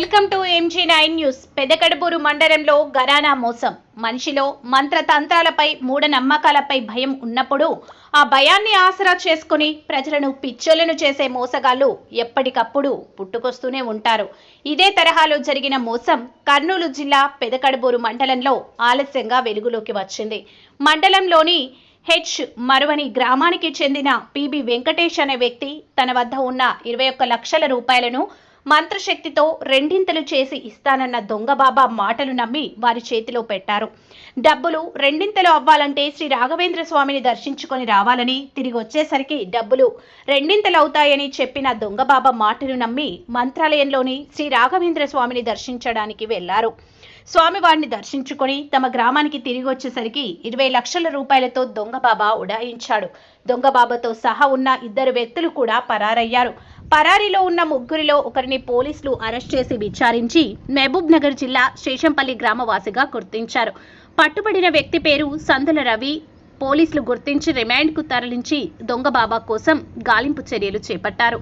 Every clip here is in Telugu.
ఎంజీ నైన్ న్యూస్ పెదకడుపూరు మండలంలో గరానా మోసం. మనిషిలో మంత్రతంత్రాలపై మూఢనమ్మకాలపై భయం ఉన్నప్పుడు ఆ భయాన్ని ఆసరా చేసుకుని ప్రజలను పిచ్చోలను చేసే మోసగాళ్ళు ఎప్పటికప్పుడు పుట్టుకొస్తూనే ఉంటారు. ఇదే తరహాలో జరిగిన మోసం కర్నూలు జిల్లా పెదకడుపూరు మండలంలో ఆలస్యంగా వెలుగులోకి వచ్చింది. మండలంలోని హెచ్ మరువని గ్రామానికి చెందిన పిబి వెంకటేష్ అనే వ్యక్తి తన వద్ద ఉన్న ఇరవై ఒక్క లక్షల రూపాయలను మంత్రశక్తితో రెండింతలు చేసి ఇస్తానన్న దొంగ బాబా మాటలు నమ్మి వారి చేతిలో పెట్టారు. డబ్బులు రెండింతలు అవ్వాలంటే శ్రీ రాఘవేంద్ర స్వామిని దర్శించుకొని రావాలని తిరిగి వచ్చేసరికి డబ్బులు రెండింతలు అవుతాయని చెప్పిన దొంగ బాబా మాటలు నమ్మి మంత్రాలయంలోని శ్రీ రాఘవేంద్ర స్వామిని దర్శించడానికి వెళ్ళారు. స్వామివారిని దర్శించుకొని తమ గ్రామానికి తిరిగి వచ్చేసరికి ఇరవై లక్షల రూపాయలతో దొంగ బాబా ఉడాయించాడు. దొంగబాబాతో సహా ఉన్న ఇద్దరు వ్యక్తులు కూడా పరారయ్యారు. పరారీలో ఉన్న ముగ్గురిలో ఒకరిని పోలీసులు అరెస్ట్ చేసి విచారించి మహబూబ్ నగర్ జిల్లా శేషంపల్లి గ్రామవాసిగా గుర్తించారు. పట్టుబడిన వ్యక్తి పేరు సందుల రవి. పోలీసులు గుర్తించి రిమాండ్కు తరలించి దొంగ బాబా కోసం గాలింపు చర్యలు చేపట్టారు.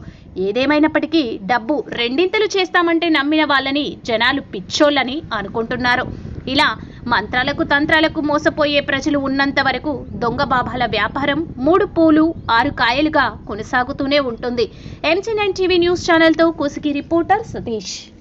ఏదేమైనప్పటికీ డబ్బు రెండింతలు చేస్తామంటే నమ్మిన వాళ్ళని జనాలు పిచ్చోళ్ళని అనుకుంటున్నారు. ఇలా మంత్రాలకు తంత్రాలకు మోసపోయే ప్రజలు ఉన్నంత వరకు దొంగ బాబాల వ్యాపారం మూడు పూలు ఆరు కాయలుగా కొనసాగుతూనే ఉంటుంది. ఎంసీ నైన్ టీవీ న్యూస్ ఛానల్తో కోసికి రిపోర్టర్ సతీష్.